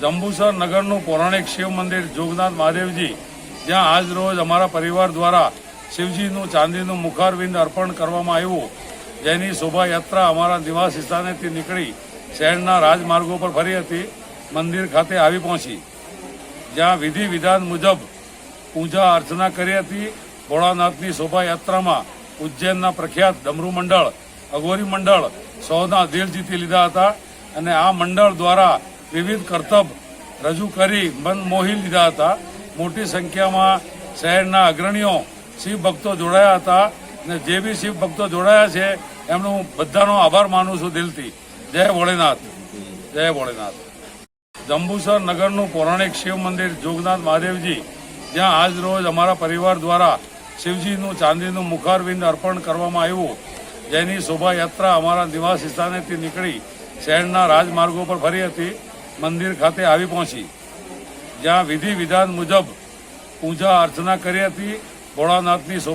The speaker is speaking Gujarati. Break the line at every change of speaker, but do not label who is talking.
જંબુસર નગરનું પૌરાણિક શિવ મંદિર જોગનાથ મહાદેવજી, જ્યાં આજ રોજ અમારા પરિવાર દ્વારા શિવજીનું ચાંદીનું મુખારવિંદ અર્પણ કરવામાં આવ્યું. જેની શોભાયાત્રા અમારા નિવાસ સ્થાનેથી નીકળી શહેરના રાજમાર્ગો પર ફરી હતી, મંદિર ખાતે આવી પહોંચી. જ્યાં વિધિ વિધાન મુજબ પૂજા અર્ચના કરી હતી. ભોળાનાથની શોભાયાત્રામાં ઉજ્જૈનના પ્રખ્યાત ડમરૂ મંડળ, અઘોરી મંડળ સૌના દિલ જીતી લીધા હતા અને આ મંડળ દ્વારા વિવિધ કરતબ રજૂ કરી મન મોહી લીધા હતા. મોટી સંખ્યામાં શહેરના અગ્રણીઓ શિવ ભક્તો જોડાયા હતા અને જે બી શિવ ભક્તો જોડાયા છે, એમનો બધાનો આભાર માનું છું દિલથી. જય ભોળેનાથ. જય ભોળેનાથ. જંબુસર નગરનું પૌરાણિક શિવ મંદિર જોગનાથ મહાદેવજી, જ્યાં આજ રોજ અમારા પરિવાર દ્વારા શિવજીનું ચાંદીનું મુખારવિંદ અર્પણ કરવામાં આવ્યું. જેની શોભાયાત્રા અમારા નિવાસ સ્થાનેથી નીકળી શહેરના રાજમાર્ગો પર ફરી હતી. મંદિર ખાતે આવી પહોંચી. જ્યાં વિધિ વિધાન મુજબ પૂજા અર્ચના કરી હતી ભોળાનાથની શોભા